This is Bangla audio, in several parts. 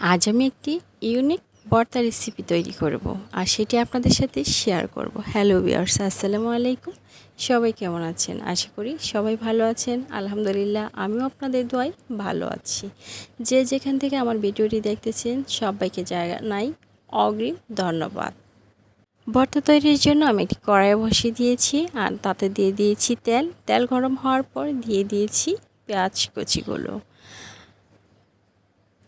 আজ আমি একটি ইউনিক ভর্তা রেসিপি তৈরি করব আর সেটি আপনাদের সাথে শেয়ার করব। হ্যালো বিয়ার্স আসসালামু আলাইকুম। সবাই কেমন আছেন? আশা করি সবাই ভালো আছেন। আলহামদুলিল্লাহ, আমিও আপনাদের দোয়াই ভালো আছি। যে যেখান থেকে আমার ভিডিওটি দেখতেছেন, সবাইকে জায়গা নাই অগ্রিম ধন্যবাদ। ভর্তা তৈরির জন্য আমি একটি কড়াই বসিয়ে দিয়েছি আর তাতে দিয়ে দিয়েছি তেল। তেল গরম হওয়ার পর দিয়ে দিয়েছি পেঁয়াজ কচিগুলো।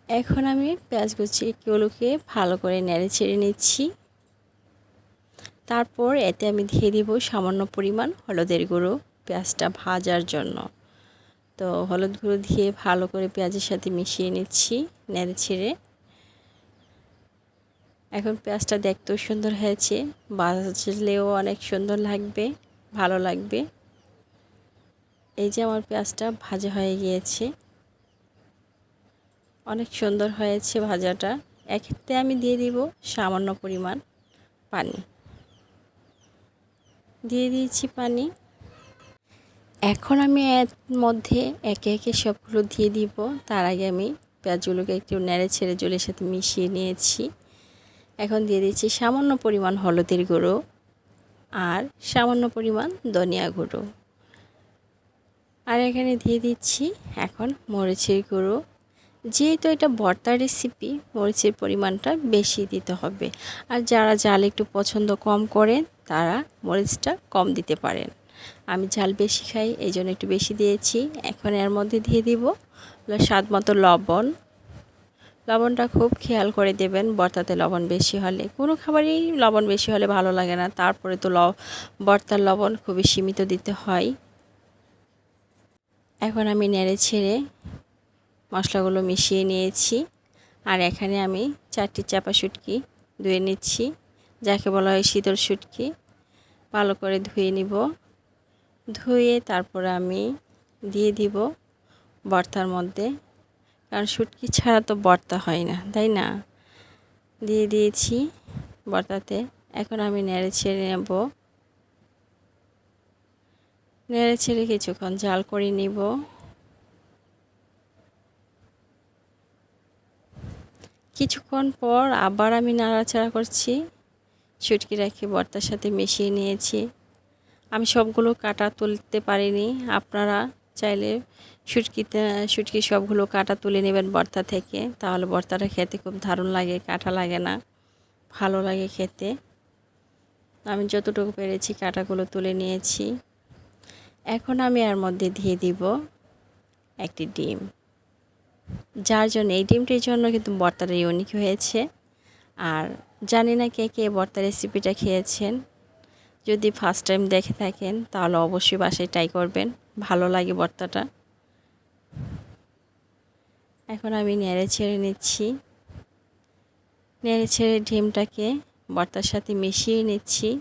এখন আমি পেঁয়াজ কুচিগুলোকে ভালো করে নেড়ে ছেড়ে নিচ্ছি। তারপর এতে আমি দিয়ে দিব সামান্য পরিমাণ হলুদের গুঁড়ো পেঁয়াজটা ভাজার জন্য। তো হলুদ গুঁড়ো দিয়ে ভালো করে পেঁয়াজের সাথে মিশিয়ে নিচ্ছি নেড়ে ছেড়ে এখন পেঁয়াজটা দেখতেও সুন্দর হয়েছে, বাজলেও অনেক সুন্দর লাগবে, ভালো লাগবে। এই যে আমার পেঁয়াজটা ভাজা হয়ে গিয়েছে। অনেক সুন্দর হয়েছে ভাজাটা। এক্ষেত্রে আমি দিয়ে দিব সামান্য পরিমাণ পানি। দিয়ে দিয়েছি পানি। এখন আমি এর মধ্যে একে একে সবগুলো দিয়ে দিব। তার আগে আমি পেঁয়াজগুলোকে একটু নেড়ে ছেড়ে জলের সাথে মিশিয়ে নিয়েছি। এখন দিয়ে দিচ্ছি সামান্য পরিমাণ হলুদের গুঁড়ো আর সামান্য পরিমাণ ধনিয়া গুঁড়ো। আর এখানে দিয়ে দিচ্ছি এখন মরিচের গুঁড়ো। যেহেতু এটা ভর্তার রেসিপি মরিচের পরিমাণটা বেশি দিতে হবে। আর যারা জাল একটু পছন্দ কম করেন, তারা মরিচটা কম দিতে পারেন। আমি ঝাল বেশি খাই এই জন্য একটু বেশি দিয়েছি। এখন এর মধ্যে দিয়ে দিব স্বাদ মতো লবণ। লবণটা খুব খেয়াল করে দেবেন বর্তাতে লবণ বেশি হলে। কোনো খাবারই লবণ বেশি হলে ভালো লাগে না। তারপরে তো ল বর্তার লবণ খুবই সীমিত দিতে হয়। এখন আমি নেড়ে ছেড়ে মশলাগুলো মিশিয়ে নিয়েছি। আর এখানে আমি চারটি চাপা শুটকি ধুয়ে নিচ্ছি। যাকে বলা হয় শীতল শুটকি। ভালো করে ধুয়ে নিব। ধুয়ে তারপর আমি দিয়ে দিব বর্তার মধ্যে। কারণ শুটকি ছাড়া তো বর্তা হয় না, তাই না? দিয়ে দিয়েছি বর্তাতে। এখন আমি নেড়ে ছেড়ে নেব। নেড়ে ছেড়ে কিছুক্ষণ জাল করে নিব। কিছুক্ষণ পর আবার আমি নাড়াচাড়া করছি। শুটকি রাখি বর্তার সাথে মিশিয়ে নিয়েছি। আমি সবগুলো কাটা তুলতে পারিনি। আপনারা চাইলে শুটকিতে শুটকি সবগুলো কাটা তুলে নেবেন বর্তা থেকে। তাহলে বর্তাটা খেতে খুব দারুণ লাগে, কাটা লাগে না। ভালো লাগে খেতে। আমি যতটুকু পেরেছি কাটাগুলো তুলে নিয়েছি। এখন আমি এর মধ্যে দিয়ে দিব একটি ডিম। যার জন্য এই ডিমটির জন্য কিন্তু বর্তাটা ইউনিক হয়েছে। আর জানি না কে কে বর্তা রেসিপিটা খেয়েছেন। যদি ফার্স্ট টাইম দেখে থাকেন, তাহলে অবশ্যই বাসায় ট্রাই করবেন। ভালো লাগে বর্তাটা। এখন আমি নেড়ে ছেড়ে নিচ্ছি। নেড়ে ছেড়ে ডিমটাকে বর্তার সাথে মিশিয়ে নিচ্ছি।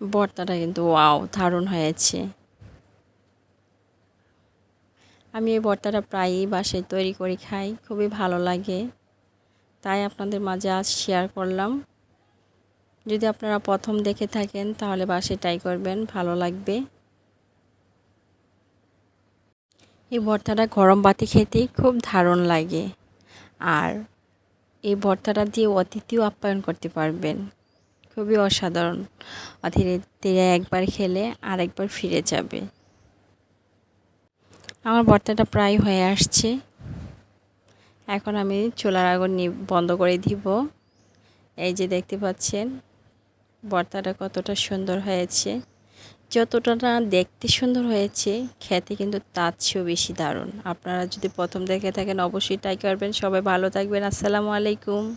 বর্তাটা কিন্তু ওয়াও দারুণ হয়েছে। আমি এই ভর্তাটা প্রায়ই বাসায় তৈরি করে খাই, খুবই ভালো লাগে। তাই আপনাদের মাঝে আজ শেয়ার করলাম। যদি আপনারা প্রথম দেখে থাকেন, তাহলে বাসায় ট্রাই করবেন, ভালো লাগবে। এই ভর্তাটা গরম বাতি খেতে খুব দারুণ লাগে। আর এই ভর্তাটা দিয়ে অতিথিও আপ্যায়ন করতে পারবেন। খুবই অসাধারণ। অতিথিরা একবার খেলে আরেকবার ফিরে যাবে। আমার ভর্তাটা প্রায় হয়ে আসছে। এখন আমি চুলার আগুন বন্ধ করে দিব। এই যে দেখতে পাচ্ছেন ভর্তাটা কতটা সুন্দর হয়েছে। যতটা না দেখতে সুন্দর হয়েছে, খেতে কিন্তু তার চেয়েও বেশি দারুণ। আপনারা যদি প্রথম দেখে থাকেন, অবশ্যই ট্রাই করবেন। সবাই ভালো থাকবেন। আসসালামু আলাইকুম।